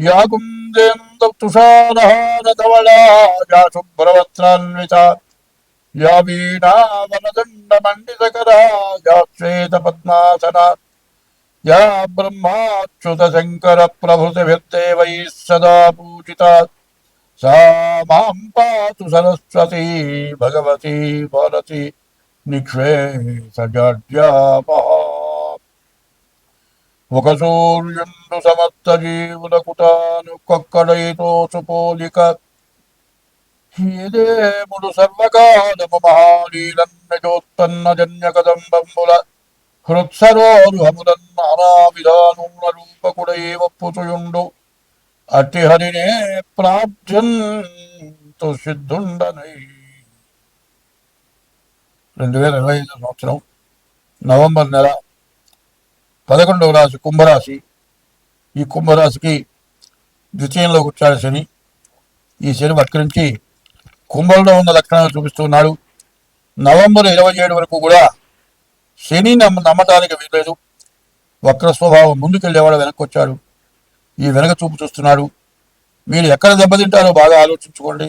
या कुन्देन्दुषारहारधवला या शुभ्रवस्त्रान्विता या वीणावनदण्डमण्डितकरा या श्वेतपद्मासना या ब्रह्माच्युतशङ्करप्रभृतिभिर्देवैः सदा पूजिता सा मां पातु सरस्वती भगवती भारती निक्षेसजाड्यापहा ఒక సూర్యుండు సమస్త జీవులకు తాను కొక్కడైతో ఏదేముడు సర్వకాలము మహాలీలన్నజోత్పన్న జన్య కదంబంబుల హృత్సరోరుహములన్ నానా విధానముల రూపకుడై ఒప్పుచుయుండు అట్టి హరినే ప్రాప్త్యంతు సిద్ధుండనై. రెండు వేల ఇరవై ఐదు సంవత్సరం నవంబర్ నెల పదకొండవ రాశి కుంభరాశి. ఈ కుంభరాశికి ద్వితీయంలోకి వచ్చాడు శని. ఈ శని వక్రించి కుంభంలో ఉన్న లక్షణాలు చూపిస్తున్నాడు. నవంబర్ ఇరవై ఏడు వరకు కూడా శని నమ్మ నమ్మటానికి వీల్లేదు. వక్ర స్వభావం ముందుకెళ్ళేవాడు వెనక్కి వచ్చాడు ఈ వెనక చూపు చూస్తున్నాడు. మీరు ఎక్కడ దెబ్బతింటారో బాగా ఆలోచించుకోండి.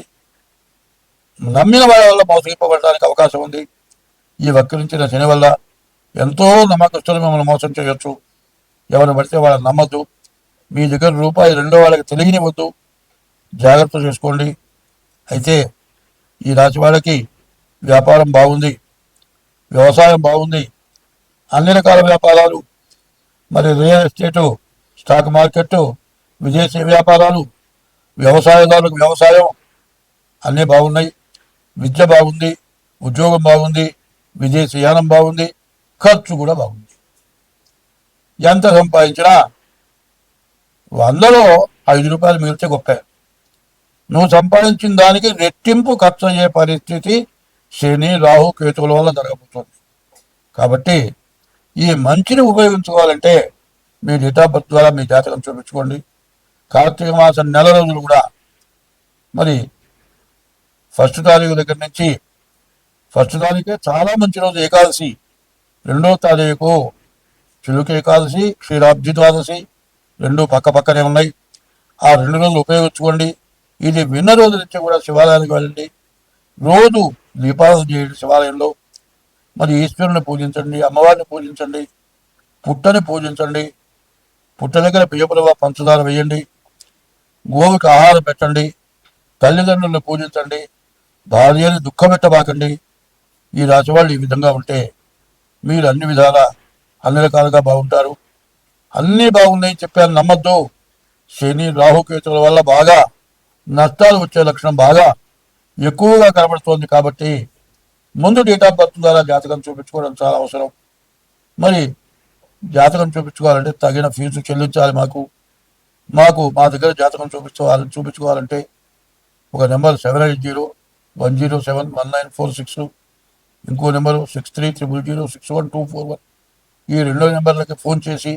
నమ్మిన వాళ్ళ వల్ల మోసగిప్పబడడానికి అవకాశం ఉంది. ఈ వక్రించిన శని వల్ల ఎంతో నమ్మకస్తులు మిమ్మల్ని మోసం చేయొచ్చు. ఎవరు పడితే వాళ్ళని నమ్మద్దు. మీ దగ్గర రూపాయి రెండో వాళ్ళకి తెలియనివ్వద్దు. జాగ్రత్త చేసుకోండి. అయితే ఈ రాశి వాళ్ళకి వ్యాపారం బాగుంది. వ్యవసాయం బాగుంది. అన్ని రకాల వ్యాపారాలు. మరి రియల్ ఎస్టేటు స్టాక్ మార్కెట్ విదేశీ వ్యాపారాలు వ్యవసాయదారులకు వ్యవసాయం అన్నీ బాగున్నాయి. విద్య బాగుంది. ఉద్యోగం బాగుంది. విదేశీ యానం బాగుంది. ఖర్చు కూడా బాగుంది. ఎంత సంపాదించినా వందలో ఐదు రూపాయలు మిగిలితే గొప్ప. నువ్వు సంపాదించిన దానికి రెట్టింపు ఖర్చు అయ్యే పరిస్థితి శని రాహు కేతువుల వల్ల జరగబోతుంది. కాబట్టి ఈ మంచిని ఉపయోగించుకోవాలంటే మీ డేట్ ద్వారా మీ జాతకం చూపించుకోండి. కార్తీక మాసం నెల రోజులు కూడా మరి ఫస్ట్ తారీఖు దగ్గర నుంచి ఫస్ట్ తారీఖే చాలా మంచి రోజు ఏకాదశి. రెండో తారీఖు చిలుక ఏకాదశి క్షీరాబ్ది ద్వాదశి రెండు పక్క పక్కనే ఉన్నాయి. ఆ రెండు రోజులు ఉపయోగించుకోండి. ఇది విన్న రోజు నుంచి కూడా శివాలయానికి వెళ్ళండి. రోజు దీపావళి చేయండి శివాలయంలో. మరి ఈశ్వరుని పూజించండి అమ్మవారిని పూజించండి పుట్టని పూజించండి పుట్ట దగ్గర బియ్యపురవ పంచదార వేయండి గోవుకి ఆహారం పెట్టండి తల్లిదండ్రులను పూజించండి భార్యని దుఃఖపెట్టబాకండి. ఈ రాశి వాళ్ళు ఈ విధంగా ఉంటే మీరు అన్ని విధాల అన్ని రకాలుగా బాగుంటారు. అన్నీ బాగున్నాయి చెప్పాను నమ్మద్దు. శని రాహుకేతుల వల్ల బాగా నష్టాలు వచ్చే లక్షణం బాగా ఎక్కువగా కనబడుతోంది కాబట్టి ముందు డేట్ ఆఫ్ బర్త్ ద్వారా జాతకం చూపించుకోవడం చాలా అవసరం. మరి జాతకం చూపించుకోవాలంటే తగిన ఫీజు చెల్లించాలి మాకు. మాకు మా దగ్గర జాతకం చూపించుకోవాలి చూపించుకోవాలంటే ఒక number seven eight zero one zero seven one nine four six ఇంకో number six three triple zero six one two four one. ఈ రెండో నెంబర్లకి ఫోన్ చేసి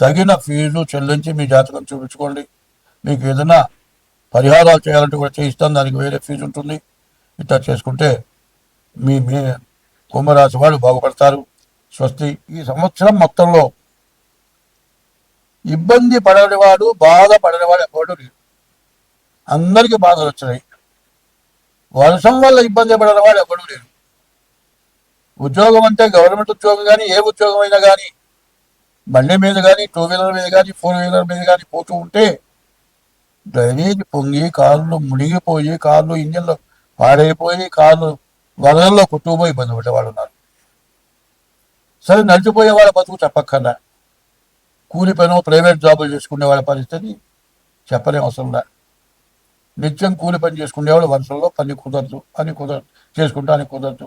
తగిన ఫీజు చెల్లించి మీ జాతకం చూపించుకోండి. మీకు ఏదైనా పరిహారాలు చేయాలంటే కూడా చేయిస్తాను. దానికి వేరే ఫీజు ఉంటుంది. ఇట్లా చేసుకుంటే మీ మీ కుంభరాశి వాళ్ళు బాగుపడతారు. స్వస్తి. ఈ సంవత్సరం మొత్తంలో ఇబ్బంది పడనివాడు బాధ పడనివాడు ఎవడు లేడు అందరికీ బాధలు వచ్చినాయి. వర్షం వల్ల ఇబ్బంది పడనివాడు ఎవడు లేడు ఉద్యోగం అంటే గవర్నమెంట్ ఉద్యోగం కానీ ఏ ఉద్యోగం అయినా కానీ బండి మీద కానీ టూ వీలర్ మీద కానీ ఫోర్ వీలర్ మీద కానీ పోతూ ఉంటే డ్రైనేజ్ పొంగి కాళ్ళు మునిగిపోయి కాళ్ళు ఇంజన్లో పాడైపోయి కాళ్ళు వరదల్లో కొట్టుకుపోయి ఇబ్బంది పడేవాళ్ళు ఉన్నారు. సరే నడిచిపోయే వాళ్ళ బతుకు చెప్పక్కర్లా కూలి పని ప్రైవేట్ జాబులు చేసుకునే వాళ్ళ పరిస్థితి చెప్పలేం అవసరంలా నిత్యం కూలి పని చేసుకునేవాళ్ళు వర్షంలో పని కుదరదు పని కుదరదు చేసుకుంటానికి కుదరదు.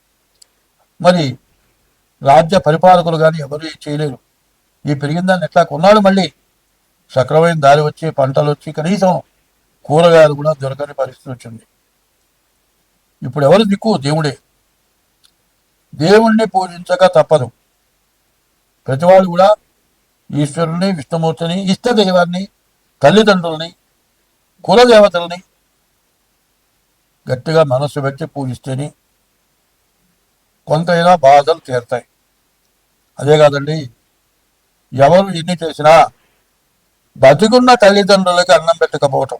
మరి రాజ్య పరిపాలకులు కానీ ఎవరు చేయలేరు. ఈ పెరిగిన దాన్ని ఎట్లా కొన్నాడు మళ్ళీ? సక్రమైన దారి వచ్చి పంటలు వచ్చి కనీసం కూరగాయలు కూడా దొరకని పరిస్థితి వచ్చింది. ఇప్పుడు ఎవరు దిక్కు? దేవుడే. దేవుణ్ణి పూజించక తప్పదు. ప్రతివాడు కూడా ఈశ్వరుని విష్ణుమూర్తిని ఇష్టదైవాన్ని తల్లిదండ్రుల్ని కులదేవతల్ని గట్టిగా మనస్సు పెట్టి పూజిస్తేనే కొంతైనా బాధలు తీరుతాయి. అదే కాదండి ఎవరు ఎన్ని చేసినా బతికున్న తల్లిదండ్రులకి అన్నం పెట్టకపోవటం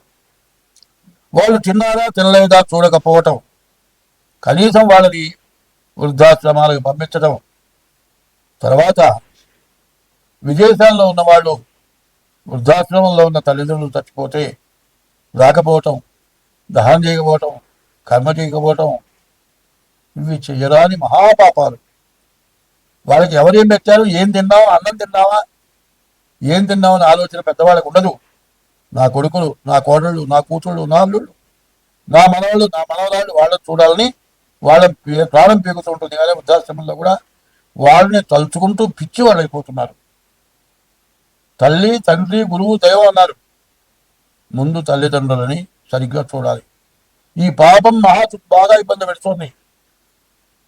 వాళ్ళు తిన్నారా తినలేదా చూడకపోవటం కనీసం వాళ్ళని వృద్ధాశ్రమాలకు పంపించడం తర్వాత విదేశాల్లో ఉన్న వాళ్ళు వృద్ధాశ్రమంలో ఉన్న తల్లిదండ్రులు చచ్చిపోతే రాకపోవటం దహనం చేయకపోవటం కర్మ చేయకపోవటం ఇవి చెయ్యరాని మహాపాపాలు. వాళ్ళకి ఎవరేం పెట్టారు? ఏం తిన్నావా? అన్నం తిన్నావా? ఏం తిన్నామని ఆలోచన పెద్దవాళ్ళకు ఉండదు. నా కొడుకులు నా కోడళ్ళు నా కూతుళ్ళు నా అల్లుళ్ళు నా మనవాళ్ళు నా మనవరాళ్ళు వాళ్ళని చూడాలని వాళ్ళ పే- ప్రాణం పీకుతూ ఉంటుంది. కానీ వృద్ధాశ్రమంలో కూడా వాళ్ళని తలుచుకుంటూ పిచ్చి వాళ్ళు అయిపోతున్నారు. తల్లి తండ్రి గురువు దైవం అన్నారు. ముందు తల్లిదండ్రులని సరిగ్గా చూడాలి. ఈ పాపం మహా బాగా ఇబ్బంది పెడుతుంది.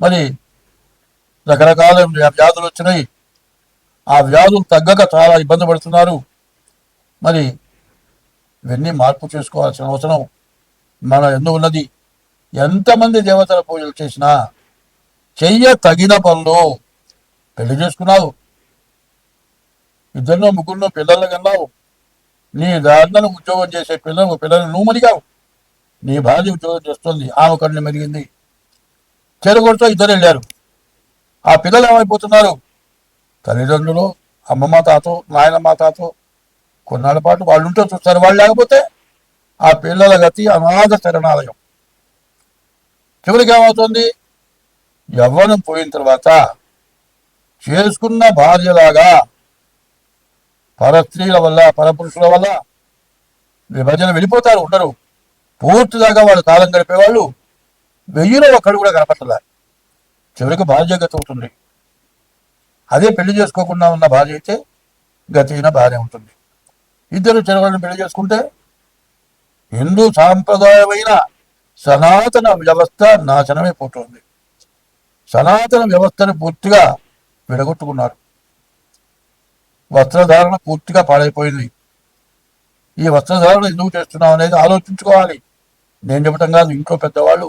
మరి రకరకాల వ్యాధులు వచ్చినాయి. ఆ వ్యాధులు తగ్గక చాలా ఇబ్బంది పడుతున్నారు. మరి ఇవన్నీ మార్పు చేసుకోవాల్సిన అవసరం మన ఎందు ఉన్నది. ఎంతమంది దేవతల పూజలు చేసినా చెయ్య తగిన పనులు పెళ్ళి చేసుకున్నావు. ఇద్దరినో ముగ్గురునో పిల్లలు కన్నావు. నీ దారిలో ఉద్యోగం చేసే పిల్లలు పిల్లలు నువ్వు మరిగావు నీ భార్య ఉద్యోగం చేస్తుంది. ఆమె కన్ను మెరిగింది. చెరగొడుతూ ఇద్దరు వెళ్ళారు. ఆ పిల్లలు ఏమైపోతున్నారు? తల్లిదండ్రులు అమ్మమ్మ తాతో నాయనమ్మ తాతో కొన్నాళ్ళ పాటు వాళ్ళు ఉంటే చూస్తారు. వాళ్ళు లేకపోతే ఆ పిల్లల గతి అనాథ శరణాలయం. చివరికి ఏమవుతుంది? యవ్వనం పోయిన తర్వాత చేసుకున్న భార్యలాగా పరస్త్రీల వల్ల పరపురుషుల వల్ల విభజన వెళ్ళిపోతారు. ఉండరు. పూర్తిదాకా వాళ్ళు కాలం గడిపేవాళ్ళు వెయ్యిలో ఒకడు కూడా కనపట్టలే చివరికి భార్య గతి అవుతుంది అదే పెళ్ళి చేసుకోకుండా ఉన్న భార్య అయితే గతిన భార్య ఉంటుంది. ఇద్దరు చెరవలను పెళ్ళి చేసుకుంటే హిందూ సాంప్రదాయమైన సనాతన వ్యవస్థ నాశనమైపోతుంది. సనాతన వ్యవస్థను పూర్తిగా విడగొట్టుకున్నారు. వస్త్రధారణ పూర్తిగా పాడైపోయింది. ఈ వస్త్రధారణ ఎందుకు చేస్తున్నాం అనేది ఆలోచించుకోవాలి. నేను చెప్పటం కాదు ఇంట్లో పెద్దవాళ్ళు